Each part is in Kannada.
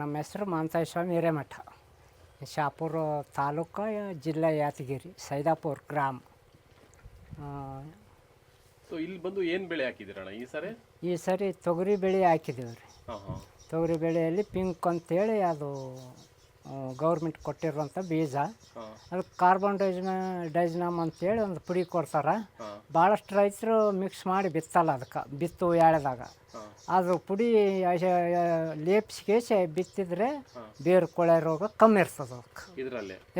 ನಮ್ಮ ಹೆಸರು ಮಾಂತೇಶ್ವರ ಹಿರೇಮಠ ಶಾಪುರ ತಾಲೂಕು ಜಿಲ್ಲೆ ಯಾತಗಿರಿ ಸೈದಾಪುರ ಗ್ರಾಮ. ಸೊ ಇಲ್ಲಿ ಬಂದು ಏನು ಬೆಳೆ ಹಾಕಿದಿರಣ್ಣ ಈ ಸರಿ? ಈ ಸರಿ ತೊಗರಿ ಬೆಳೆ ಹಾಕಿದ್ದೀವಿ ರೀ. ತೊಗರಿ ಬೆಳೆಯಲ್ಲಿ ಪಿಂಕ್ ಅಂತೇಳಿ ಅದು ಗೌರ್ಮೆಂಟ್ ಕೊಟ್ಟಿರುವಂಥ ಬೀಜ. ಅದು ಅದಕ್ಕೆ ಕಾರ್ಬನ್ ಡೈಜ್ನ ಡೈಜ್ನಮ್ ಅಂತೇಳಿ ಒಂದು ಪುಡಿ ಕೊಡ್ತಾರೆ. ಭಾಳಷ್ಟು ರೈತರು ಮಿಕ್ಸ್ ಮಾಡಿ ಬಿತ್ತಲ್ಲ ಅದಕ್ಕೆ ಬಿತ್ತು ಎಳೆದಾಗ. ಅದು ಪುಡಿ ಲೇಪ್ಸಿಗೇಸಿ ಬಿತ್ತಿದ್ರೆ ಬೇರು ಕೊಳೆ ರೋಗ ಕಮ್ಮಿ ಇರ್ತದೆ ಅದಕ್ಕೆ.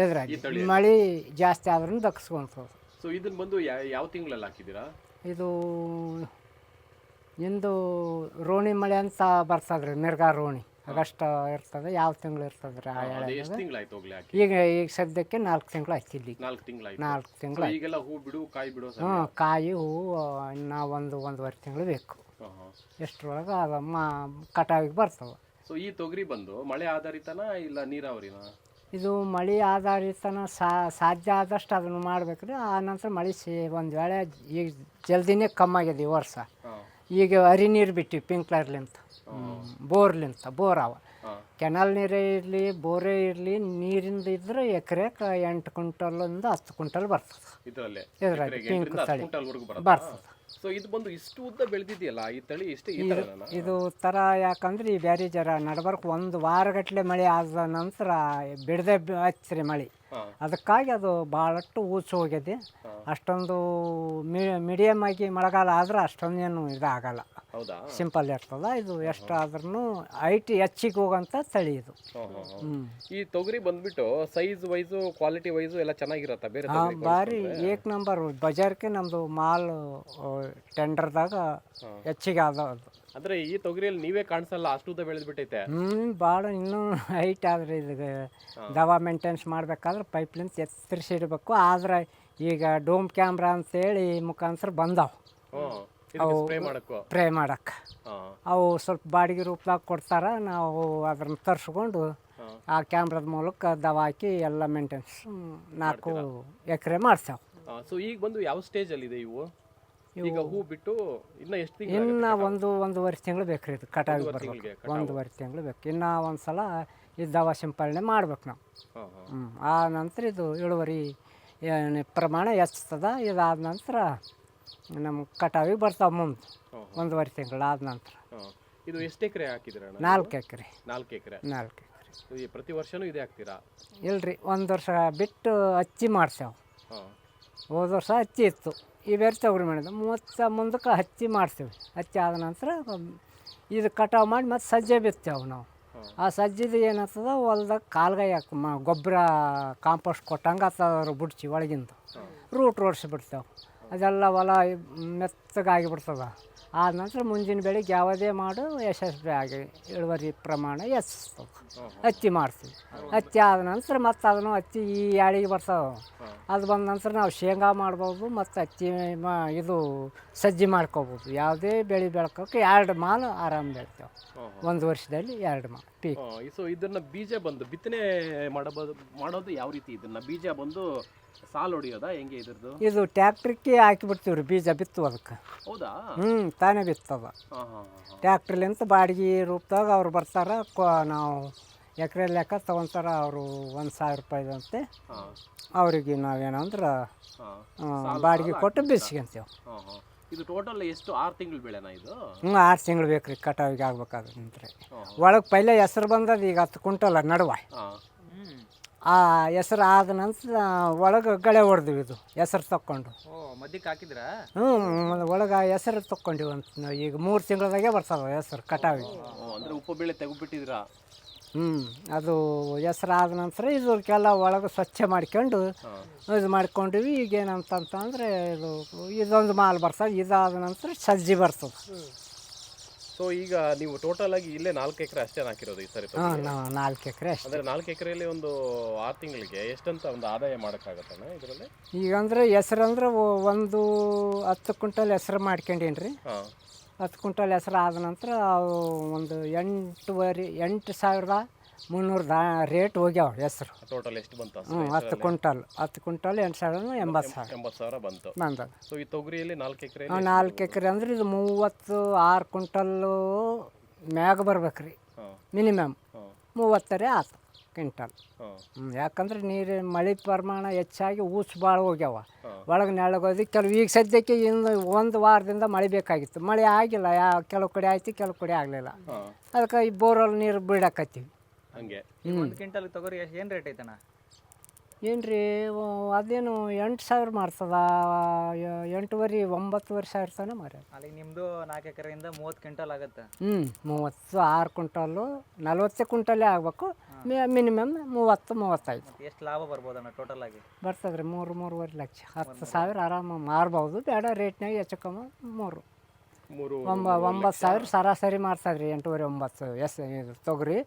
ಇದರಲ್ಲಿ? ಮಳೆ ಜಾಸ್ತಿ ಆದ್ರೂ ದಕ್ಸ್ಕೊಂತದೆ. ಸೊ ಇದನ್ನ ಬಂದು ಯಾವ ತಿಂಗಳಲ್ಲಿ ಹಾಕಿದ್ದೀರಾ? ಇದು ಇಂದು ರೋಣಿ ಮಳೆ ಅಂತ ಬರ್ತದ್ರಿ ಮಿರ್ಗಾ ರೋಣಿ. ಆಗಸ್ಟ್ ಇರ್ತದೆ ಯಾವ ತಿಂಗಳು ಇರ್ತದೆ ರೀ ಆ ಅದು ಎಳೆ ಎಷ್ಟು ತಿಂಗಳಾಯ್ತು ಹೋಗ್ಲಿ ಹಾಕಿ? ಈಗ ಈಗ ಸದ್ಯಕ್ಕೆ ನಾಲ್ಕು ತಿಂಗಳು ಆಯ್ತು ಇಲ್ಲಿ. ನಾಲ್ಕು ತಿಂಗಳಾಯ್ತು ನಾಲ್ಕು ತಿಂಗಳು ಈಗೆಲ್ಲ ಹೂ ಬಿಡು ಕಾಯಿ ಬಿಡೋ ಹ್ಞೂ ಕಾಯಿ ಹೂವು ಇನ್ನೂ ಒಂದು ಒಂದುವರೆ ತಿಂಗಳು ಬೇಕು. ಎಷ್ಟರೊಳಗೆ ಅದು ಮಾ ಕಟಾವಿಗೆ ಬರ್ತವೆ. ಸೊ ಈ ತೊಗರಿ ಬಂದು ಮಳೆ ಆಧಾರಿತನಾ ಇಲ್ಲ ನೀರಾವರಿನಾ? ಇದು ಮಳೆ ಆಧಾರಿತನ ಸಾಧ್ಯ ಆದಷ್ಟು ಅದನ್ನು ಮಾಡ್ಬೇಕು ರೀ. ಆ ನಂತರ ಮಳೆ ಸಿ ಒಂದು ವೇಳೆ ಈಗ ಜಲ್ದಿನೇ ಕಮ್ಮಾಗಿದೆ ಈ ವರ್ಷ. ಈಗ ಹರಿ ನೀರು ಬಿಟ್ಟಿವಿ ಪಿಂಕ್ಲರ್ಲಿಂತ. ಬೋರ್ಲಿಂತ ಬೋರ್ ಅವ. ಕೆನಲ್ ನೀರೇ ಇರಲಿ ಬೋರೇ ಇರಲಿ ನೀರಿಂದ ಇದ್ರೆ ಎಕರೆಗೆ ಎಂಟು ಕ್ವಿಂಟಲಿಂದ ಹತ್ತು ಕ್ವಿಂಟಲ್ ಬರ್ತದೆ. ಇದರಲ್ಲೇ ಪಿಂಕ್ ತಳಿ ಬರುತ್ತೆ ಬರ್ತದೆ. ಸೊ ಇದು ಬಂದು ಇಷ್ಟು ಉದ್ದ ಬೆಳೆದಿದೆಯಲ್ಲ ಈ ತಳಿ ಇಷ್ಟೇ ಇದು ಥರ ಯಾಕಂದ್ರೆ ಈ ಬ್ಯಾರಿ ಜರ ನಡ್ಬರ್ಕ್ ಒಂದು ವಾರಗಟ್ಲೆ ಮಳೆ ಆದ ನಂತರ ಬಿಡದೆ ಹಚ್ಚ್ರಿ ಮಳೆ. ಅದಕ್ಕಾಗಿ ಅದು ಭಾಳಷ್ಟು ಊಚು ಹೋಗಿದೆ. ಅಷ್ಟೊಂದು ಮೀಡಿಯಮ್ ಆಗಿ ಮಳೆಗಾಲ ಆದ್ರೆ ಅಷ್ಟೊಂದೇನು ಇದಾಗಲ್ಲ. ಸಿಂಪಲ್ ಇರ್ತದ. ಇದು ಎಷ್ಟಾದ್ರೂ ಐಟಿ ಹೆಚ್ಚಿಗೆ ಹೋಗಂತ ತಳಿ ಇದು ಈ ತೊಗರಿ ಬಂದ್ಬಿಟ್ಟು ಸೈಜ್ ವೈಸು ಕ್ವಾಲಿಟಿ ವೈಸು ಎಲ್ಲ ಚೆನ್ನಾಗಿರತ್ತ ಬೇರೆ ಬಾರಿ ಏಕ್ ನಂಬರ್. ಬಜಾರ್ಗೆ ನಮ್ಮದು ಮಾಲ್ ಟೆಂಡರ್ದಾಗ ಹೆಚ್ಚಿಗೆ ಆದ ಅದು ಅಂದ್ರೆ ಈ ತೊಗರಿಯಲ್ಲಿ ನೀವೇ ಕಾಣಿಸಲ್ಲ ಅಷ್ಟು ಉದ್ದ ಬೆಳೆದ್ಬಿಟ್ಟೈತೆ ಹ್ಞೂ ಭಾಳ ಇನ್ನೂ ಹೈಟ್ ಆದ್ರೆ ಇದು ದವಾ ಮೇಂಟೆನ್ಸ್ ಮಾಡಬೇಕಾದ್ರೆ ಪೈಪ್ಲಿಂದ ಎತ್ತರಿಸಿಡ್ಬೇಕು. ಆದ್ರೆ ಈಗ ಡೋಮ್ ಕ್ಯಾಮ್ರಾ ಅಂತೇಳಿ ಮುಖಾಂತರ ಬಂದಾವ. ಅವು ಸ್ಪ್ರೇ ಮಾಡಕ್ ಸ್ಪ್ರೇ ಮಾಡಕ್ಕೆ. ಅವು ಸ್ವಲ್ಪ ಬಾಡಿಗೆ ರೂಪದಾಗ ಕೊಡ್ತಾರ ನಾವು ಅದನ್ನ ತರಿಸ್ಕೊಂಡು ಆ ಕ್ಯಾಮ್ರಾದ ಮೂಲಕ ದವಾ ಹಾಕಿ ಎಲ್ಲ ಮೇಂಟೆನ್ಸ್ ನಾಲ್ಕು ಎಕರೆ ಮಾಡ್ಸೇವೆ. ಸೊ ಈಗ ಬಂದು ಯಾವ ಸ್ಟೇಜ್ ಅಲ್ಲಿ ಇದೆ ಇವು? ಈಗ ಹೂ ಬಿಟ್ಟು ಇನ್ನ ಎಷ್ಟು ತಿಂಗಳು ಇನ್ನು ಒಂದು ಒಂದೂವರೆ ತಿಂಗಳು ಬೇಕು ರೀ ಇದು ಕಟಾವಿಗೆ ಬರ್ಬೇಕು. ಒಂದೂವರೆ ತಿಂಗಳು ಬೇಕು. ಇನ್ನು ಒಂದು ಸಲ ಇದು ದವ ಸಿಂಪಡಣೆ ಮಾಡ್ಬೇಕು ನಾವು. ಹಾಂ ಹಾಂ. ಹ್ಮ್. ಆ ನಂತರ ಇದು ಇಳುವರಿ ಏನ್ ಪ್ರಮಾಣ ಹೆಚ್ಚುತ್ತದ ಇದಾದ ನಂತರ ನಮ್ಮ ಕಟಾವಿಗೆ ಬರ್ತಾವೆ ಮುಂದೆ. ಹ್ಮ್. ಒಂದೂವರೆ ತಿಂಗಳು ಆದ ನಂತರ. ಹಾಂ. ಇದು ಎಷ್ಟು ಎಕರೆ ನಾಲ್ಕು ಎಕರೆ. ನಾಲ್ಕು ಎಕರೆ. ನಾಲ್ಕು ಎಕರೆ. ಈ ಪ್ರತಿ ವರ್ಷನೂ ಇದೇ ಹಾಕ್ತೀರಾ? ಇಲ್ರಿ ಒಂದು ವರ್ಷ ಬಿಟ್ಟು ಹಚ್ಚಿ ಮಾಡ್ಸೇವು. ಹಾಂ. ಹೋದ ವರ್ಷ ಹಚ್ಚಿ ಇತ್ತು. ಈ ಬೇರೆ ತೊಗರಿ ಮಾಡಿದ ಮೂವತ್ತು ಮುಂದಕ್ಕೆ ಹಚ್ಚಿ ಮಾಡ್ತೀವಿ. ಹಚ್ಚಿ ಆದ ನಂತರ ಇದು ಕಟಾವು ಮಾಡಿ ಮತ್ತು ಸಜ್ಜೆ ಬಿತ್ತೇವೆ ನಾವು. ಆ ಸಜ್ಜಿದು ಏನಾಗ್ತದ ಹೊಲ್ದಾಗ ಕಾಲ್ಗಾಯಿ ಹಾಕಿ ಮ ಗೊಬ್ಬರ ಕಾಂಪೋಸ್ಟ್ ಕೊಟ್ಟಂಗೆ ಆಗ್ತದ ಬುಡ್ಚಿ ಒಳಗಿಂದ. ರೂಟ್ ರೋಡ್ಸಿ ಬಿಡ್ತೇವೆ. ಅದೆಲ್ಲ ಹೊಲ ಮೆತ್ತಗಾಗಿ ಬಿಡ್ತದ. ಆದ ನಂತರ ಮುಂದಿನ ಬೆಳಿಗ್ಗೆ ಯಾವುದೇ ಮಾಡು ಯಶಸ್ವಿ ಆಗಿ ಇಳುವರಿ ಪ್ರಮಾಣ ಹೆಚ್ಚಿಸ್ತದೆ ಹತ್ತಿ ಮಾಡ್ತೀವಿ ಹತ್ತಿ ಆದ ನಂತರ ಮತ್ತು ಅದನ್ನು ಹತ್ತಿ ಈ ಯಾಳಿಗೆ ಬರ್ತಾವೆ. ಅದು ಬಂದ ನಂತರ ನಾವು ಶೇಂಗಾ ಮಾಡ್ಬೋದು ಮತ್ತು ಹತ್ತಿ ಮಾ ಇದು ಸಜ್ಜಿ ಮಾಡ್ಕೋಬೋದು. ಯಾವುದೇ ಬೆಳೆ ಬೆಳ್ಕೋಕೆ ಎರಡು ಮಾಲು ಆರಾಮ ಬೆಳಿತೇವೆ. ಒಂದು ವರ್ಷದಲ್ಲಿ ಎರಡು ಮಾಲು. ಪೀಕ್ ಸೊ ಇದನ್ನ ಬೀಜ ಬಂದು ಬಿತ್ತನೆ ಮಾಡಬಹುದು ಮಾಡೋದು ಯಾವ ರೀತಿ ಇದನ್ನ? ಬೀಜ ಬಂದು ಸಾಲ್ ಹೊಡಿಯೋದಾ? ಹೆಂಗೆ ಇದ್ರದ್ದು? ಇದು ಟ್ಯಾಕ್ಟ್ರಿಗೆ ಹಾಕಿಬಿಡ್ತೀವಿ ರೀ ಬೀಜ ಬಿತ್ತು ಅದಕ್ಕೆ. ಹೌದಾ? ಹ್ಞೂ ತಾನೇ ಬಿತ್ತದ. ಹಾಂ ಟ್ಯಾಕ್ಟ್ರಿಲಿಂತ ಬಾಡಿಗೆ ರೂಪದಾಗ ಅವ್ರು ಬರ್ತಾರೆ ಕೊ ನಾವು ಎಕರೆ ಲೆಕ್ಕ ತಗೊಂತಾರ ಅವರು ಒಂದು ಸಾವಿರ ರೂಪಾಯಿದಂತೆ ಅವರಿಗೆ ನಾವೇನಂದ್ರೆ ಹಾಂ. ಬಾಡಿಗೆ ಕೊಟ್ಟು ಹಾಂ ಹಾಂ. ಇದು ಟೋಟಲ್ ಎಷ್ಟು ಆರು ತಿಂಗಳು ಬೆಳೆನ ಇದು? ಹ್ಞೂ ಆರು ತಿಂಗಳು ಬೇಕು ರೀ ಕಟಾವಿಗೆ ಆಗ್ಬೇಕಾದ್ರೆ ನಿಂತ್ರೆ. ಒಳಗೆ ಪೈಲೆ ಹೆಸರು ಬಂದದ ಈಗ ಹತ್ತು ಕುಂಟಲ್ಲ ನಡುವ. ಆ ಹೆಸರು ಆದ ನಂತರ ಒಳಗೆ ಗಳೆ ಹೊಡೆದ್ವಿ ಇದು ಹೆಸರು ತಕ್ಕೊಂಡು. ಓ ಮಧ್ಯಕ್ಕೆ ಹಾಕಿದ್ರಾ? ಹ್ಞೂ ಒಳಗೆ ಹೆಸರು ತಕ್ಕೊಂಡಿವಿ ಅಂತ ನಾವು ಈಗ ಮೂರು ತಿಂಗಳದಾಗೆ ಬರ್ತಾವ ಹೆಸರು ಕಟಾವಿಗೆ. ಅಂದರೆ ಉಪ್ಪು ಬೆಳೆ ತೆಗೆದ್ಬಿಟ್ಟಿದ್ದೀರಾ ಹ್ಞೂ ಅದು ಹೆಸ್ರಾದ ಆದ ನಂತರ ಇದಕ್ಕೆಲ್ಲ ಒಳಗೆ ಸ್ವಚ್ಛ ಮಾಡ್ಕೊಂಡು ಇದು ಮಾಡ್ಕೊಂಡಿವಿ. ಈಗ ಏನಂತಂತಂದರೆ ಇದು ಇದೊಂದು ಮಾಲ್ ಬರ್ತದೆ ಇದಾದ ನಂತರ ಸಜ್ಜಿ ಬರ್ತದೆ ಸೊ ಈಗ ನೀವು ಟೋಟಲ್ ಆಗಿ ಇಲ್ಲೇ ನಾಲ್ಕು ಎಕರೆ ಅಷ್ಟೇ ಹಾಕಿರೋದು ಈ ಸರಿ ತೊಗರಿ? ಹಾಂ ನಾವು ನಾಲ್ಕು ಎಕರೆ ಅಷ್ಟೇ. ಅಂದ್ರೆ ನಾಲ್ಕು ಎಕರೆಯಲ್ಲಿ ಒಂದು ಆರು ತಿಂಗಳಿಗೆ ಎಷ್ಟಂತ ಒಂದು ಆದಾಯ ಮಾಡೋಕ್ಕಾಗತ್ತಣ್ಣ ಇದರಲ್ಲಿ? ಈಗ ಅಂದ್ರೆ ಹೆಸ್ರು ಅಂದ್ರೆ ಒಂದು ಹತ್ತು ಕ್ವಿಂಟಲ್ ಹೆಸ್ರು ಮಾಡ್ಕೊಂಡೇನ್ರಿ. ಹಾಂ. ಹತ್ತು ಕ್ವಿಂಟಲ್ ಹೆಸ್ರು ಆದ ನಂತರ ಅವು ಒಂದು ಎಂಟುವರೆ ಎಂಟು ಸಾವಿರದ ಮುನ್ನೂರು ದಾ ರೇಟ್ ಹೋಗ್ಯಾವ ಹೆಸ್ರು. ಟೋಟಲ್ ಎಷ್ಟು ಬಂತು? ಹ್ಞೂ ಹತ್ತು ಕ್ವಿಂಟಲ್ ಹತ್ತು ಕ್ವಿಂಟಲ್ ಎಂಟು ಸಾವಿರ ಎಂಬತ್ತು ಸಾವಿರ. ಎಂಬತ್ತು ಸಾವಿರ ಬಂತು. ಬಂದ ಸೊ ಈ ತೊಗರಿಯಲ್ಲಿ ನಾಲ್ಕು ಎಕರೆ ನಾಲ್ಕು ಎಕರೆ ಅಂದ್ರೆ ಇದು ಮೂವತ್ತು ಆರು ಕ್ವಿಂಟಲ್ಲು ಮ್ಯಾಗ ಬರ್ಬೇಕು ರೀ ಮಿನಿಮಮ್ ಮೂವತ್ತರೆ ಆತು. ಕ್ವಿಂಟಲ್. ಹ್ಮ್, ಯಾಕಂದ್ರೆ ನೀರು ಮಳೆ ಪ್ರಮಾಣ ಹೆಚ್ಚಾಗಿ ಊಸ್ ಭಾಳ ಹೋಗ್ಯಾವ. ಒಳಗೆ ನೆಳಗೋದು ಕೆಲವು ಈಗ ಸದ್ಯಕ್ಕೆ ಇನ್ನು ಒಂದು ವಾರದಿಂದ ಮಳೆ ಬೇಕಾಗಿತ್ತು. ಮಳೆ ಆಗಿಲ್ಲ ಯಾ ಕೆಲವು ಕಡೆ ಆಯ್ತು ಕೆಲವು ಕಡೆ ಆಗಲಿಲ್ಲ. ಅದಕ್ಕೆ ಈ ಬೋರ್ವೆಲ್ ನೀರು ಬಿಡಾಕತ್ತೀವಿ. ಹಂಗೆ. ಒಂದು ಕ್ವಿಂಟಲ್ ತೊಗರಿ ಎಷ್ಟು ಏನು ರೇಟ್ ಐತಣ್ಣ? ಏನು ರೀ ಅದೇನು ಎಂಟು ಸಾವಿರ ಮಾಡ್ತದ ಎಂಟುವರೆ ಒಂಬತ್ತುವರೆ ಸಾವಿರ ತನಕ ಮಾರ್ಯಾರ? ಅಲ್ಲಿ ನಿಮ್ಮದು ನಾಲ್ಕು ಎಕರೆಯಿಂದ ಮೂವತ್ತು ಕ್ವಿಂಟಲ್ ಆಗುತ್ತೆ. ಹ್ಞೂ ಮೂವತ್ತು ಆರು ಕ್ವಿಂಟಲ್ಲು ನಲ್ವತ್ತು ಕ್ವಿಂಟಲ್ಲೇ ಆಗಬೇಕು. ಮಿನಿಮಮ್ ಮೂವತ್ತು ಮೂವತ್ತೈದು. ಎಷ್ಟು ಲಾಭ ಬರ್ಬೋದಣ್ಣ ಟೋಟಲ್ ಆಗಿ? ಬರ್ತದೆ ರೀ ಮೂರು ಮೂರುವರೆ ಲಕ್ಷ. ಹತ್ತು ಸಾವಿರ ಆರಾಮ ಮಾರ್ಬೋದು. ಬೇಡ ರೇಟ್ನಾಗ ಹೆಚ್ಚು ಕಮ್ಮಿ ಮೂರು. ಮೂರು ಒಂಬ ಒಂಬತ್ತು ಸಾವಿರ ಸರಾಸರಿ ಮಾಡ್ತದೆ ರೀ ಎಂಟೂವರೆ ಒಂಬತ್ತು ಎಸ್ ಇದು ತೊಗರಿ.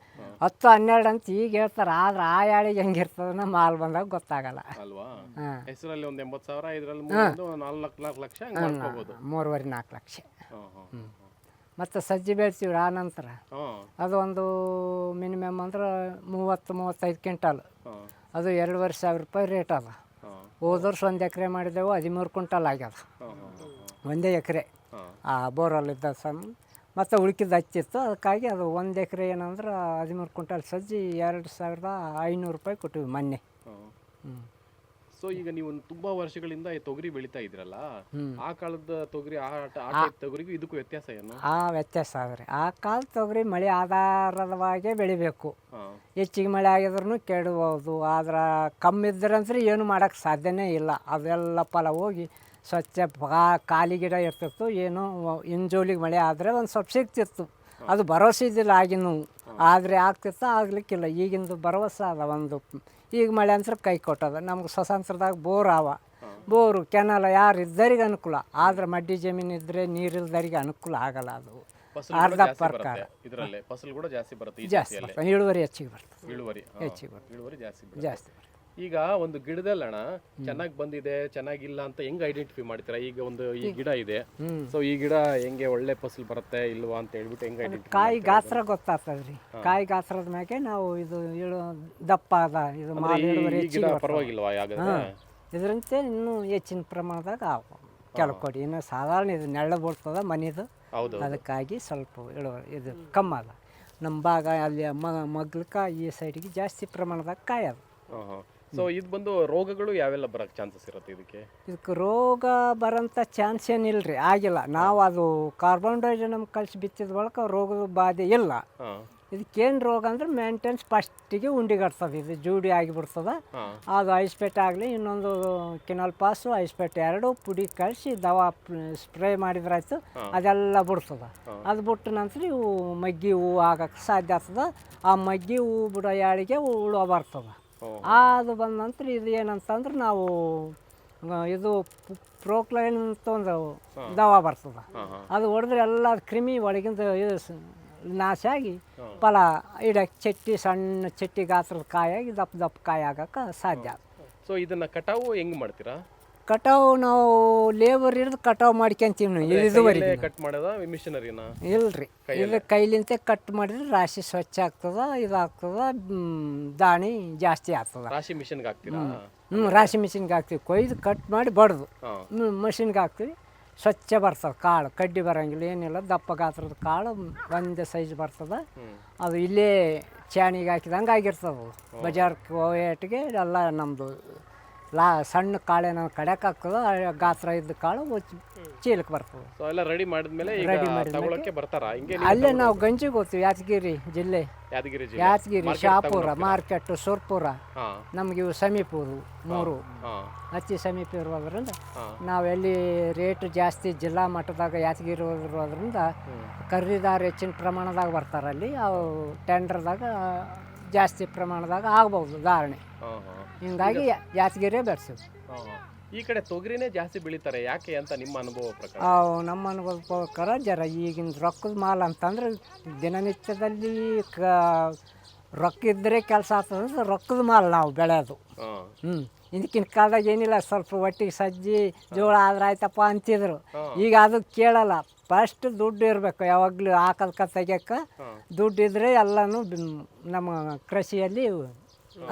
ಹತ್ತು ಹನ್ನೆರಡು ಅಂತ ಈಗ ಹೇಳ್ತಾರೆ ಆದ್ರೆ ಆ ಯಾಳಿಗೆ ಹೆಂಗಿರ್ತದ ಮಾಲ್ ಬಂದಾಗ ಗೊತ್ತಾಗಲ್ಲ. ಅಲ್ವಾ? ಹಾಂ. ಹೆಸರಲ್ಲಿ ಒಂದು ಎಂಬತ್ತು ಸಾವಿರ ಇದರಲ್ಲಿ ಮೂರೊಂದು ನಾಲ್ಕು ನಾಲ್ಕು ಲಕ್ಷ ಹಂಗೆ ಮಾಡ್ಕೋಬೋದು. ಮೂರುವರೆ ನಾಲ್ಕು ಲಕ್ಷ. ಮತ್ತೆ ಸಜ್ಜಿ ಬೆಳಿತೀವಿ ಆ ನಂತರ? ಅದು ಒಂದು ಮಿನಿಮಮ್ ಅಂದ್ರೆ ಮೂವತ್ತು ಮೂವತ್ತೈದು ಕ್ವಿಂಟಲ್. ಅದು ಎರಡುವರೆ ಸಾವಿರ ರೂಪಾಯಿ ರೇಟ್ ಅದ. ಹೋದ ವರ್ಷ ಒಂದು ಎಕರೆ ಮಾಡಿದೆವು ಹದಿಮೂರು ಕ್ವಿಂಟಲ್ ಆಗ್ಯದ. ಒಂದೇ ಎಕರೆ. ಆ ಬೋರಲ್ಲಿದ್ದ ಸಮ್ ಮತ್ತು ಉಳಿಕಿದ್ದು ಹಚ್ಚಿತ್ತು ಅದಕ್ಕಾಗಿ ಅದು ಒಂದು ಎಕರೆ ಏನಂದ್ರೆ ಹದಿಮೂರು ಕ್ವಿಂಟಲ್ ಸಜ್ಜಿ ಎರಡು ಸಾವಿರದ ಐನೂರು ರೂಪಾಯಿ ಕೊಟ್ಟಿವಿ ಮೊನ್ನೆ. ಸೊ ಈಗ ನೀವು ತುಂಬಾ ವರ್ಷಗಳಿಂದ ಈ ತೊಗರಿ ಬೆಳೀತಾ ಇದ್ರಲ್ಲ ಆ ಕಾಲದ ತೊಗರಿ ಆ ಆ ತೊಗರಿಗೂ ಇದಕ್ಕೂ ವ್ಯತ್ಯಾಸ ಏನು? ಆ ವ್ಯತ್ಯಾಸ ಆದರೆ ಆ ಕಾಲದ ತೊಗರಿ ಮಳೆ ಆಧಾರದವಾಗೇ ಬೆಳಿಬೇಕು. ಹೆಚ್ಚಿಗೆ ಮಳೆ ಆಗಿದ್ರೂ ಕೆಡಬಹುದು ಆದ್ರೆ ಕಮ್ಮಿ ಇದ್ರಂದ್ರೆ ಏನು ಮಾಡೋಕ್ಕೆ ಸಾಧ್ಯನೇ ಇಲ್ಲ. ಅದೆಲ್ಲ ಫಲ ಹೋಗಿ ಸ್ವಚ್ಛ ಪಾ- ಖಾಲಿ ಗಿಡ ಇರ್ತಿತ್ತು ಏನು ಇಂಜೋಲಿಗೆ ಮಳೆ ಆದರೆ ಒಂದು ಸ್ವಲ್ಪ ಸಿಗ್ತಿತ್ತು ಅದು ಭರವಸೆ ಇದ್ದಿಲ್ಲ ಆಗಿನ ಆದರೆ ಆಗ್ತಿತ್ತು ಆಗ್ಲಿಕ್ಕಿಲ್ಲ. ಈಗಿಂದು ಭರವಸೆ ಅದ ಒಂದು. ಈಗ ಮಳೆ ಅಂದ್ರೆ ಕೈ ಕೊಟ್ಟದ. ನಮ್ಗೆ ಸ್ವತಂತ್ರದಾಗ ಬೋರ್ ಅವ. ಬೋರು ಕೆನಲ ಯಾರು ಇದ್ದರಿಗೆ ಅನುಕೂಲ. ಆದ್ರೆ ಮಡ್ಡಿ ಜಮೀನು ಇದ್ದರೆ ನೀರಿಲ್ದರಿಗೆ ಅನುಕೂಲ ಆಗಲ್ಲ ಅದು. ಅರ್ಧ ಪ್ರಕಾರ. ಬರುತ್ತೆ ಫಸಲು ಕೂಡ ಜಾಸ್ತಿ ಬರುತ್ತೆ ಇಳುವರಿ ಹೆಚ್ಚಿಗೆ ಬರ್ತದೆ. ಇಳುವರಿ ಹೆಚ್ಚಿಗೆ ಬರ್ತದೆ. ಇಳುವರಿ ಜಾಸ್ತಿ ಬರುತ್ತೆ. ಜಾಸ್ತಿ ಬರ್ತದೆ. ಈಗ ಒಂದು ಗಿಡದಲ್ಲಿ ಅಣ್ಣ ಚೆನ್ನಾಗಿ ಬಂದಿದೆ ಚೆನ್ನಾಗಿಲ್ಲ ಅಂತ ಹೆಂಗ್ ಐಡೆಂಟಿಫೈ ಮಾಡ್ತೀರಾ? ಈಗ ಒಂದು ಈ ಗಿಡ ಇದೆ. ಸೊ ಈ ಗಿಡ ಹೆಂಗೆ ಒಳ್ಳೆ ಫಸಲು ಬರುತ್ತೆ ಇಲ್ವಾ ಅಂತ ಹೇಳ್ಬಿಟ್ಟು ಹೆಂಗ್ ಐಡೆಂಟಿಫೈ ಕಾಯಿ ಗಾತ್ರ ಗೊತ್ತಾಗ್ತದ್ರಿ. ಕಾಯಿ ಗಾತ್ರದ ಮ್ಯಾಗೆ ನಾವು ಇದು ಇಳು ದಪ್ಪ ಅದ. ಇದು ಮಾಲ್ ಇಳುವರಿ ಈ ಗಿಡ ಹೆಚ್ಚಿಗೆ. ಪರವಾಗಿಲ್ವಾ ಹಾಗಾದ್ರೆ? ಇದರಂತೆ ಇನ್ನೂ ಹೆಚ್ಚಿನ ಪ್ರಮಾಣದಾಗ ಆವು ಕೆಲವು ಕೊಡಿ ಇನ್ನು ಸಾಧಾರಣ ಇದು ನೆಳ್ಳ ಬೀಳ್ತದ ಮನಿದು. ಹೌದು ಅದಕ್ಕಾಗಿ ಸ್ವಲ್ಪ ಇಳುವರಿ ಇದು ಕಮ್ಮಿ ಅದ. ನಮ್ಮ ಭಾಗ ಅಲ್ಲಿ ಮಗ ಮಗ್ಲಕ್ಕ ಈ ಸೈಡಿಗೆ ಜಾಸ್ತಿ ಪ್ರಮಾಣದಾಗ ಕಾಯಿ ಅದ ಸೊ ಇದು ಬಂದು ರೋಗಗಳು ಯಾವೆಲ್ಲ ಬರೋಕ್ಕೆ ಚಾನ್ಸಸ್ ಇರುತ್ತೆ ಇದಕ್ಕೆ? ಇದಕ್ಕೆ ರೋಗ ಬರೋಂಥ ಚಾನ್ಸ್ ಏನಿಲ್ಲ ರೀ ಆಗಿಲ್ಲ. ನಾವು ಅದು ಕಾರ್ಬನ್ ಡೈಜನಮ್ ಕಲಿಸಿ ಬಿತ್ತಿದ ಬಳಿಕ ರೋಗದ ಬಾಧೆ ಇಲ್ಲ. ಇದಕ್ಕೇನು ರೋಗ ಅಂದ್ರೆ ಮೇಂಟೆನ್ಸ್ ಫಸ್ಟಿಗೆ ಉಂಡಿಗಡ್ತದೆ ಇದು ಜೂಡಿ ಆಗಿಬಿಡ್ತದೆ ಅದು ಐಸ್ಪೆಟ್ ಆಗಲಿ ಇನ್ನೊಂದು ಕಿನಲ್ ಪಾಸು ಐಸ್ಪೆಟ್ ಎರಡು ಪುಡಿ ಕಳಿಸಿ ದವಾ ಸ್ಪ್ರೇ ಮಾಡಿದ್ರಾಯ್ತು ಅದೆಲ್ಲ ಬಿಡ್ತದೆ ಅದು ಬಿಟ್ಟ ನಂತರ ಇವು ಮಗ್ಗಿ ಹೂವು ಆಗಕ್ಕೆ ಸಾಧ್ಯ ಆಗ್ತದೆ. ಆ ಮಗ್ಗಿ ಹೂವು ಬಿಡೋ ಯಾಳಿಗೆ ಹುಳು ಬರ್ತದೆ. ಅದು ಬಂದ ನಂತರ ಇದು ಏನಂತಂದ್ರೆ ನಾವು ಇದು ಪ್ರೋಕ್ಲೈನ್ ಅಂತ ಒಂದು ದವಾ ಬರ್ತದೆ. ಅದು ಹೊಡೆದ್ರೆ ಎಲ್ಲ ಕ್ರಿಮಿ ಒಳಗಿಂದ ಇದು ಸ- ನಾಶ ಆಗಿ ಫಲ ಇಡಕ್ಕೆ ಚಟ್ಟಿ ಸಣ್ಣ ಚಟ್ಟಿ ಗಾತ್ರದ ಕಾಯಾಗಿ ದಪ್ಪ ದಪ್ಪ ಕಾಯಿ ಆಗಕ್ಕೆ ಸಾಧ್ಯ ಸೊ ಇದನ್ನ ಕಟಾವು ಹೆಂಗ್ ಮಾಡ್ತೀರಾ? ಕಟಾವು ನಾವು ಲೇಬರ್ ಇರೋದು ಕಟಾವು ಮಾಡ್ಕೊಂತೀವಿ ನಾವು ಇದುವರೆಗೆ. ಕಟ್ ಮಾಡೋದ ಮಿಷನರಿನ ಇಲ್ರಿ ಇಲ್ಲ ಕೈಲಿಂತೆ ಕಟ್ ಮಾಡಿದ್ರೆ ರಾಶಿ ಸ್ವಚ್ಛ ಆಗ್ತದ ಇದಾಗ್ತದ ದಾಣಿ ಜಾಸ್ತಿ ಆಗ್ತದ. ರಾಶಿ ಮಿಷನ್ಗೆ ಹಾಕ್ತೀರಾ? ಹ್ಞೂ ರಾಶಿ ಮಿಷಿನ್ಗೆ ಹಾಕ್ತೀವಿ. ಕೊಯ್ದು ಕಟ್ ಮಾಡಿ ಬಡ್ದು. ಹಾ. ಮಷಿನ್ಗೆ ಹಾಕ್ತೀವಿ. ಸ್ವಚ್ಛ ಬರ್ತದೆ ಕಾಳು ಕಡ್ಡಿ ಬರೋಂಗಿಲ್ಲ ಏನಿಲ್ಲ ದಪ್ಪ ಗಾತ್ರದ ಕಾಳು ಒಂದೇ ಸೈಜ್ ಬರ್ತದೆ. ಅದು ಇಲ್ಲೇ ಚಾಣಿಗೆ ಹಾಕಿದಂಗೆ ಆಗಿರ್ತದೆ ಬಜಾರ್ ಹೋಯಟಿಗೆ ಎಲ್ಲ ನಮ್ಮದು ಲಾ ಸಣ್ಣ ಕಾಳೇನ ಕಡೆಕ್ ಆಗ್ತದೆ ಆ ಗಾತ್ರ ಇದ್ದ ಕಾಳು ಚೀಲಕ್ಕೆ ಬರ್ತದೆ. ಸೊ ಎಲ್ಲ ರೆಡಿ ಮಾಡಿದ್ಮೇಲೆ ಈಗ ತಗೊಳಕ್ಕೆ ಬರ್ತಾರ? ಹಿಂಗೆ ಅಲ್ಲೇ ನಾವು ಗಂಜಿಗೆ ಹೋಗ್ತೀವಿ ಯಾದಗಿರಿ ಜಿಲ್ಲೆ. ಯಾದಗಿರಿ ಜಿಲ್ಲೆ. ಯಾದಗಿರಿ ಶಾಪುರ ಮಾರ್ಕೆಟ್ ಸುರ್ಪುರ. ಹಾ. ನಮಗೆ ಇವು ಸಮೀಪ ಇವು ಮೂರು. ಹಾ ಅತಿ ಸಮೀಪ ಇರೋದ್ರಿಂದ ಹಾ. ನಾವು ಎಲ್ಲಿ ರೇಟ್ ಜಾಸ್ತಿ ಜಿಲ್ಲಾ ಮಟ್ಟದಾಗ ಯಾದಗಿರಿ ಇರೋದ್ರಿಂದ ಖರೀದಾರ ಹೆಚ್ಚಿನ ಪ್ರಮಾಣದಾಗ ಬರ್ತಾರೆ ಅಲ್ಲಿ. ಅವು ಟೆಂಡರ್ದಾಗ ಜಾಸ್ತಿ ಪ್ರಮಾಣದಾಗ ಆಗಬಹುದು ಧಾರಣೆ. ಹಿಂಗಾಗಿ ಯಾ- ಬೆಳೆಸೋದು ಬೆಳೆಸಿದ್ವಿ. ಈ ಕಡೆ ತೊಗರಿನೇ ಜಾಸ್ತಿ ಬೆಳಿತಾರೆ ಯಾಕೆ ಅಂತ ನಿಮ್ಮ ಅನುಭವ ಪ್ರಕಾರ? ಅವು ನಮ್ಮ ಅನುಭವ ಪ್ರಕಾರ ಜರ ಈಗಿನ ರೊಕ್ಕದ ಮಾಲ್ ಅಂತಂದ್ರೆ ದಿನನಿತ್ಯದಲ್ಲಿ ಕ ರೊಕ್ಕ ಇದ್ದರೆ ಕೆಲಸ ಆಗ್ತದೆ ರೊಕ್ಕದ ಮಾಲ್ ನಾವು ಬೆಳೆಯೋದು. ಹ್ಞೂ ಇದಕ್ಕಿನ ಕಾಲದಾಗ ಏನಿಲ್ಲ ಸ್ವಲ್ಪ ಒಟ್ಟಿಗೆ ಸಜ್ಜಿ ಜೋಳ ಆದ್ರೆ ಆಯ್ತಪ್ಪ ಅಂತಿದ್ರು. ಈಗ ಅದು ಕೇಳಲ್ಲ. ಫಸ್ಟ್ ದುಡ್ಡು ಇರಬೇಕು ಯಾವಾಗಲೂ ಹಾಕದ್ಕ ತೆಗಿಯಕ್ಕೆ ದುಡ್ಡು ಇದ್ರೆ ಎಲ್ಲನೂ ನಮ್ಮ ಕೃಷಿಯಲ್ಲಿ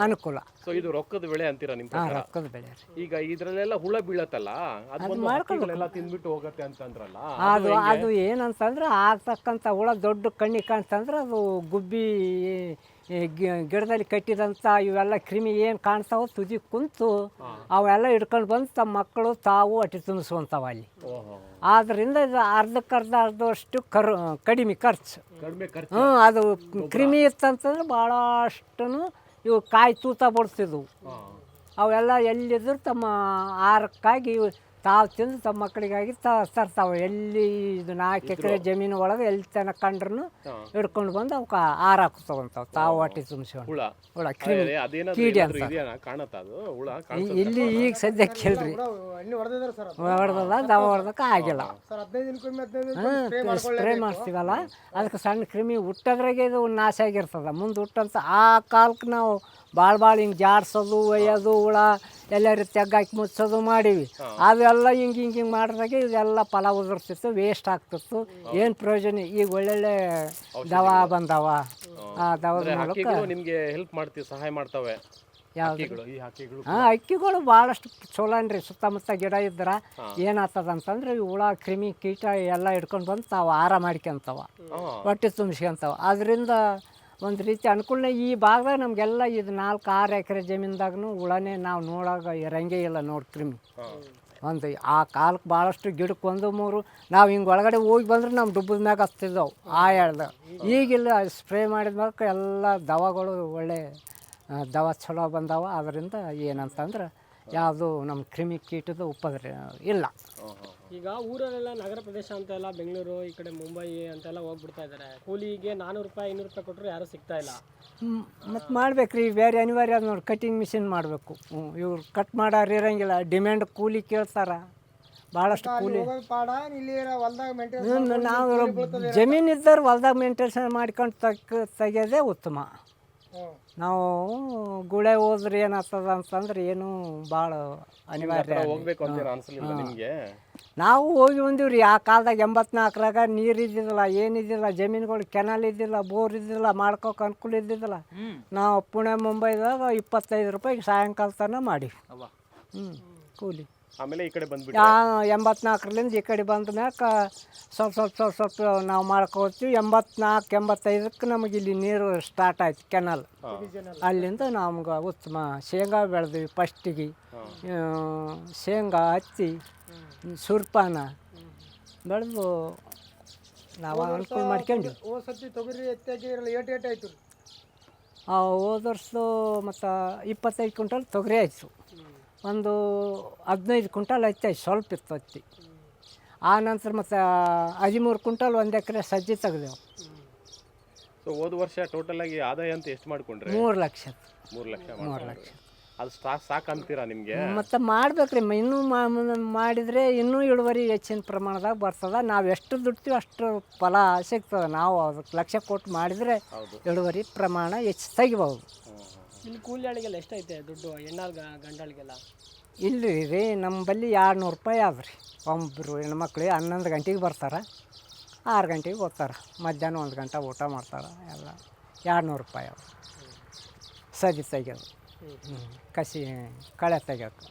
ಅನುಕೂಲ. ಸೊ ಇದು ರೊಕ್ಕದ ಬೆಳೆ ಅಂತೀರಾ ನಿಮ್ಮ ರೊಕ್ಕದ ಬೆಳೆ ಈಗ ಇದ್ರಲ್ಲೆಲ್ಲ ಹುಳ ಬೀಳತ್ತಲ್ಲ ಅದು ಬಂದು ಹಕ್ಕಿಗಳೆಲ್ಲ ತಿಂದ್ಬಿಟ್ಟು ಹೋಗತ್ತೆ ಅಂತಂದ್ರಲ್ಲ ಅದು ಅದು ಏನಂತಂದ್ರೆ ಆಗ್ತಕ್ಕಂಥ ಹುಳ ದೊಡ್ಡ ಕಣ್ಣಿ ಕಾಣ್ತಂದ್ರೆ ಅದು ಗುಬ್ಬಿ ಗಿಡದಲ್ಲಿ ಕಟ್ಟಿದಂಥ ಇವೆಲ್ಲ ಕ್ರಿಮಿ ಏನು ಕಾಣ್ತಾವೋ ತುದಿ ಕುಂತು ಅವೆಲ್ಲ ಹಿಡ್ಕೊಂಡು ಬಂದು ತಮ್ಮ ಮಕ್ಕಳು ತಾವು ಅಟ್ಟಿ ತುಂಬಿಸುವಂಥವು ಅಲ್ಲಿ. ಆದ್ದರಿಂದ ಇದು ಅರ್ಧಕ್ಕರ್ಧ ಅರ್ಧವಷ್ಟು ಕರ್ ಕಡಿಮೆ ಖರ್ಚು. ಕಡಿಮೆ ಖರ್ಚು. ಹ್ಞೂ ಅದು ಕ್ರಿಮಿ ಇತ್ತಂತಂದ್ರೆ ಭಾಳಷ್ಟು ಇವು ಕಾಯಿ ತೂತ ಬಡಿಸಿದ್ವು ಅವೆಲ್ಲ ಎಲ್ಲಿದ್ರು ತಮ್ಮ ಆಹಾರಕ್ಕಾಗಿ ತಾವು ತಿಂದು ತಮ್ಮ ಮಕ್ಕಳಿಗಾಗಿ ತ ತರ್ತಾವೆ. ಎಲ್ಲಿ ಇದು ನಾಲ್ಕು ಎಕರೆ ಜಮೀನು ಒಳಗೆ ಎಲ್ಲಿ ತನಕ ಕಂಡ್ರು ಹಿಡ್ಕೊಂಡು ಬಂದು ಅವಕ್ಕೆ ಆಹಾರ ತಗೊಂತಾವ್ ತಾವು ಹೊಟ್ಟೆ ತುಂಬಿಸ್ಕೊಂಡು. ಹುಳ. ಕ್ರಿಮಿ ಕೀಡಿ ಅಂತ. ಇಲ್ಲಿ ಈಗ ಸದ್ಯ ಕೇಳ್ರಿ ಹೊಡೆದಲ್ಲ ದವ ಹೊಡೆದಕ್ಕೆ ಆಗಿಲ್ಲ. ಹಾಂ ಸ್ಪ್ರೇ ಮಾಡ್ತೀವಲ್ಲ ಅದಕ್ಕೆ ಸಣ್ಣ ಕ್ರಿಮಿ ಹುಟ್ಟದ್ರಾಗೆ ಇದು ನಾಶ ಆಗಿರ್ತದೆ. ಮುಂದೆ ಹುಟ್ಟಂತ ಆ ಕಾಲಕ್ಕೆ ನಾವು ಭಾಳ ಭಾಳ ಹಿಂಗೆ ಜಾಡ್ಸೋದು ಒಯ್ಯೋದು ಹುಳ ಎಲ್ಲರೂ ತೆಗ್ಗಾಕಿ ಮುಚ್ಚೋದು ಮಾಡೀವಿ. ಅವೆಲ್ಲ ಹಿಂಗೆ ಹಿಂಗೆ ಹಿಂಗೆ ಮಾಡಿದಾಗ ಇದೆಲ್ಲ ಫಲ ಉದುರ್ತಿತ್ತು ವೇಸ್ಟ್ ಆಗ್ತಿತ್ತು. ಏನು ಪ್ರಯೋಜನ ಈಗ ಒಳ್ಳೊಳ್ಳೆ ದವ ಬಂದವ. ಆ ದವದ ಮೂಲಕ ನಿಮ್ಗೆ ಹೆಲ್ಪ್ ಮಾಡ್ತೀವಿ ಸಹಾಯ ಮಾಡ್ತವೆ. ಯಾವ್ದು? ಹಾಂ ಅಕ್ಕಿಗಳು ಭಾಳಷ್ಟು ಚಲೋ ಅನ್ರಿ ಸುತ್ತಮುತ್ತ ಗಿಡ ಇದ್ರೆ ಏನಾಗ್ತದ ಅಂತಂದ್ರೆ ಈ ಹುಳ ಕ್ರಿಮಿ ಕೀಟ ಎಲ್ಲ ಹಿಡ್ಕೊಂಡು ಬಂದು ತಾವು ಆರ ಮಾಡ್ಕೊಂತವ. ಹೊಟ್ಟೆ ತುಂಬಿಸ್ಕೊಂತವ. ಅದರಿಂದ ಒಂದು ರೀತಿ ಅನುಕೂಲ ಈ ಭಾಗದಾಗ ನಮಗೆಲ್ಲ ಇದು ನಾಲ್ಕು, ಆರು ಎಕರೆ ಜಮೀನ್ದಾಗೂ ಹುಳನೇ ನಾವು ನೋಡಾಗ ಇರಂಗೇ ಇಲ್ಲ ನೋಡಿ ಕ್ರಿಮಿ. ಒಂದು ಆ ಕಾಲಕ್ಕೆ ಭಾಳಷ್ಟು ಗಿಡಕ್ಕೆ ಒಂದು ಮೂರು, ನಾವು ಹಿಂಗೆ ಒಳಗಡೆ ಹೋಗಿ ಬಂದ್ರೆ ನಮ್ಮ ಡುಬ್ಬದ ಮ್ಯಾಗ ಹತ್ತಿದ್ದವು ಆ ಎಳ್ದ ಈಗಿಲ್ಲ ಸ್ಪ್ರೇ ಮಾಡಿದ ಮ್ಯಾಗ ಎಲ್ಲ ದವಾಗಳು ಒಳ್ಳೆ ದವ ಚಲೋ ಬಂದಾವ ಅದರಿಂದ ಏನಂತಂದ್ರೆ ಯಾವುದು ನಮ್ಮ ಕ್ರಿಮಿ ಕೀಟದ ಉಪದ್ರ ಇಲ್ಲ. ಈಗ ಊರಲ್ಲೆಲ್ಲ ನಗರ ಪ್ರದೇಶ ಅಂತೆಲ್ಲ ಬೆಂಗಳೂರು ಈ ಕಡೆ ಮುಂಬೈ ಅಂತೆಲ್ಲ ಹೋಗ್ಬಿಡ್ತಾ ಇದ್ದಾರೆ ಕೂಲಿಗೆ ನಾನ್ನೂರು ರೂಪಾಯಿ ಐನೂರು ರೂಪಾಯಿ ಕೊಟ್ಟರು ಯಾರೂ ಸಿಗ್ತಾ ಇಲ್ಲ. ಮತ್ತು ಮಾಡ್ಬೇಕ್ರಿ ಬೇರೆ ಅನಿವಾರ್ಯ ಅದು ನೋಡಿ ಕಟಿಂಗ್ ಮಿಷಿನ್ ಮಾಡಬೇಕು. ಇವ್ರು ಕಟ್ ಮಾಡೋರು ಇರಂಗಿಲ್ಲ ಡಿಮ್ಯಾಂಡ್ ಕೂಲಿ ಕೇಳ್ತಾರ. ಭಾಳಷ್ಟು ಕೂಲಿ. ಹ್ಮ್, ನಾವು ಜಮೀನು ಇದ್ದರು ಹೊಲ್ದಾಗ ಮೇಂಟೆನ್ಸ್ ಮಾಡ್ಕೊಂಡು ತಕ್ಕ ತೆಗೆಯೋದೇ ಉತ್ತಮ. ನಾವು ಗುಳೆ ಹೋದ್ರೆ ಏನಾಗ್ತದ ಅಂತಂದ್ರೆ ಏನು ಭಾಳ ಅನಿವಾರ್ಯ ಹೋಗ್ಬೇಕು ಅಂತ ಏನು ಅನ್ಸಲಿಲ್ಲ ನಿಮ್ಗೆ? ನಾವು ಹೋಗಿ ಬಂದಿವ್ರಿ ಆ ಕಾಲದಾಗ ಎಂಬತ್ನಾಲ್ಕರಾಗ ನೀರು ಇದ್ದಿದ್ದಿಲ್ಲ ಏನಿದ್ದಿಲ್ಲ ಜಮೀನುಗಳು ಕೆನಲ್ ಇದ್ದಿಲ್ಲ ಬೋರ್ ಇದ್ದಿಲ್ಲ ಮಾಡ್ಕೋಕೆ ಅನುಕೂಲ ಇದ್ದಿದ್ದಿಲ್ಲ. ನಾವು ಪುಣೆ ಮುಂಬೈದಾಗ ಇಪ್ಪತ್ತೈದು ರೂಪಾಯಿಗೆ ಸಾಯಂಕಾಲ ತನಕ ಮಾಡಿ ಹ್ಞೂ ಕೂಲಿ. ಆಮೇಲೆ ಈ ಕಡೆ ಬಂದ್ಬಿಟ್ಟು ಎಂಬತ್ನಾಲ್ಕರಿಂದ ಈ ಕಡೆ ಬಂದ ಮ್ಯಾಕ ಸ್ವಲ್ಪ ಸ್ವಲ್ಪ ಸ್ವಲ್ಪ ಸ್ವಲ್ಪ ನಾವು ಮಾಡ್ಕೋತೀವಿ ಎಂಬತ್ನಾಲ್ಕು ಎಂಬತ್ತೈದಕ್ಕೆ ನಮಗೆ ಇಲ್ಲಿ ನೀರು ಸ್ಟಾರ್ಟ್ ಆಯ್ತು ಕೆನಲ್. ಅಲ್ಲಿಂದ ನಮ್ಗೆ ಉತ್ತಮ ಶೇಂಗಾ ಬೆಳೆದ್ವಿ ಫಸ್ಟಿಗೆ ಶೇಂಗಾ ಹತ್ತಿ ಸುರ್ಪಾನ ಬೆಳೆದು ನಾವು ಅನುಕೂಲ ಮಾಡ್ಕೊಂಡು ಸತಿ ತೊಗರಿ ಎತ್ತಾಗಿ ಏಟ್ ಏಟ್ ಆಯ್ತು. ಆ ಹೋದ ವರ್ಷ ಮತ್ತು ಇಪ್ಪತ್ತೈದು ಕ್ವಿಂಟಲ್ ತೊಗರಿ ಆಯಿತು. ಒಂದು ಹದಿನೈದು ಕ್ವಿಂಟಲ್ ಐತೆ ಸ್ವಲ್ಪ ಇತ್ತು ಹತ್ತಿ. ಆ ನಂತರ ಮತ್ತು ಹದಿಮೂರು ಕ್ವಿಂಟಲ್ ಒಂದು ಎಕರೆ ಸಜ್ಜೆ ತೆಗೆದೆವು. ಸೊ ಹೋದ ವರ್ಷ ಟೋಟಲ್ ಆಗಿ ಆದಾಯ ಅಂತ ಎಷ್ಟು ಮಾಡ್ಕೊಂಡ್ರೆ? ಮೂರು ಲಕ್ಷ ಮೂರು ಲಕ್ಷ ಮೂರು ಲಕ್ಷ ಅದು ಸ್ಟಾಕ್ ಸಾಕು ಅಂತೀರಾ ನಿಮಗೆ? ಮತ್ತು ಮಾಡ್ಬೇಕ್ರಿ ಇನ್ನೂ ಮಾ- ಮಾಡಿದರೆ ಇನ್ನೂ ಇಳುವರಿ ಹೆಚ್ಚಿನ ಪ್ರಮಾಣದಾಗ ಬರ್ತದೆ. ನಾವು ಎಷ್ಟು ದುಡ್ತೀವಿ ಅಷ್ಟು ಫಲ ಸಿಗ್ತದೆ. ನಾವು ಅದಕ್ಕೆ ಲಕ್ಷ ಕೊಟ್ಟು ಮಾಡಿದರೆ ಇಳುವರಿ ಪ್ರಮಾಣ ಹೆಚ್ಚು ತೆಗಿಬೋದು ಇಲ್ಲಿ ಎಷ್ಟು ಎಷ್ಟೈತೆ ದುಡ್ಡು ಹೆಣ್ಣಾಳ್ ಗಂಡಾಳಿಗೆಲ್ಲ? ಇಲ್ಲಿ ರೀ ನಮ್ಮಲ್ಲಿ ಎರಡು ನೂರು ರೂಪಾಯಿ ಆದ್ರಿ. ಒಬ್ಬರು ಹೆಣ್ಮಕ್ಳು ಹನ್ನೊಂದು ಗಂಟೆಗೆ ಬರ್ತಾರೆ, ಆರು ಗಂಟೆಗೆ ಹೋಗ್ತಾರೆ. ಮಧ್ಯಾಹ್ನ ಒಂದು ಗಂಟೆ ಊಟ ಮಾಡ್ತಾರೆ, ಎಲ್ಲ ಎರಡು ನೂರು ರೂಪಾಯಿ ಅವು ಸಜಿ ತೆಗೆಯೋದು. ಕಸಿ, ಕಳೆ ತೆಗಿಯೋದು.